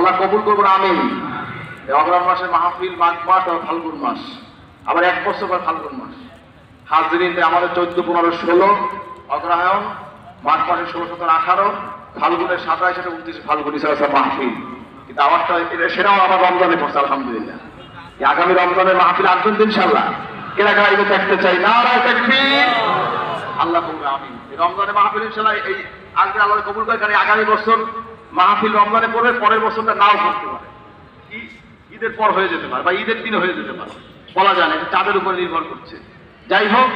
আল্লাহ কবুল আমিন। এই অগ্রহণ মাসে মাহফিল মাঘ মাস আর ফাল্গুন মাস। আবার এক বছর পর ফাল্গুন মাস। হাজরিনতে আমাদের চোদ্দ, পনেরো, ষোলো অগ্রহায়ণ, মাঘ মাসের ষোলো, সতেরো, আঠারো, ফাল্গুনের সাতাইশ আর উনত্রিশে ফাল্গুন ইসলাম মাহফিল। কিন্তু আমারটা সেটাও আমার রমজানে পড়ছে, আলহামদুলিল্লাহ। আগামী রমজানের মাহফিল আসবেন ইনশাল্লাহ কেনা গাড়িতে দেখতে চাই না আল্লাহ কবুল আমিন। এই রমজানে মাহফিল ইনশাল্লাহ এই আজকে আল্লাহ কবুল করে আগামী বছর মাহফিল রমজানে পড়বে পরের বছরটা নাও করতে পারে। ঈদের পর হয়ে যেতে পারে বা ঈদের দিনে হয়ে যেতে পারে। বলা যায় না চাঁদের উপর নির্ভর করছে। যাই হোক,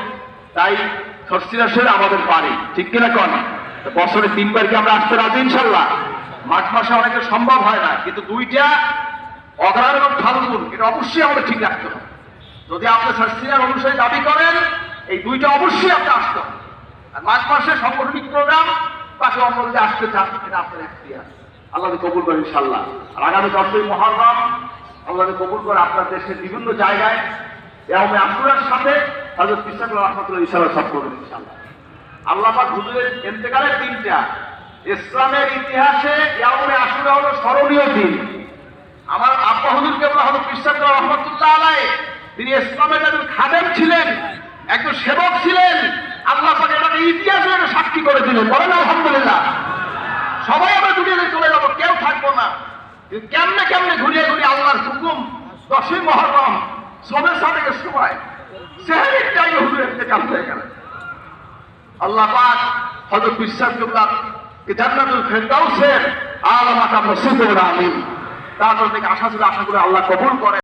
তাই ষষ্ঠীরাসের আমাদের বাড়ি। ঠিক কিনা কন? বছরে তিনবার কি আমরা আসতে রাজি ইনশাল্লাহ মাঘ মাসে অনেকের সম্ভব হয় না, কিন্তু দুইটা অগ্রহায়ণ এবং ফাল্গুন, এটা অবশ্যই আমাদের ঠিক রাখতে হবে। যদি আপনি ষষ্ঠীরার অনুসারে দাবি করেন, এই দুইটা অবশ্যই আপনি আসতে হবে। আর মাঘ মাসে সাংগঠনিক প্রোগ্রাম এটা আপনার এখতিয়ার আল্লাহ কবুল করে ইনশাল্লাহ আর আগামী দশই মহরম আল্লাহ কবুল করে আপনার দেশের বিভিন্ন জায়গায় এবং আপনার সাথে হজরত কৃষ্ণ রহমতুল্লাহ ইশারা সব করবেন ইনশাল্লাহ আল্লাহ হুজুরের এন্তেকালের দিনটা ইসলামের ইতিহাসে ইয়ামে আসলে হলো স্মরণীয় দিন। আমার আব্বা হুজুর কেবল হলো কৃষ্ণ রহমতুল্লাহ আলাই তিনি ইসলামের একজন খাদেম ছিলেন, একজন সেবক ছিলেন। আল্লাহ ইতিহাসে করে দিলেন বলেন আলহামদুলিল্লাহ। সবাই আমরা দুনিয়াতে চলে যাব, কেউ থাকব না। কেমনে কেমনে ঘুরিয়ে ঘুরিয়ে আল্লাহর হুকুম, দশই মহরম, সবে সাদেকের সময় সেহেরির টাইমে হুজুর ইন্তেকাল হয়ে গেলেন আল্লাহ পাক হযরত বিশ্বাসযোগ্য জান্নাতুল ফেরদাউসের নসিব করে আমিন। তারপর থেকে আশা ছিল আশা করে আল্লাহ কবুল করে।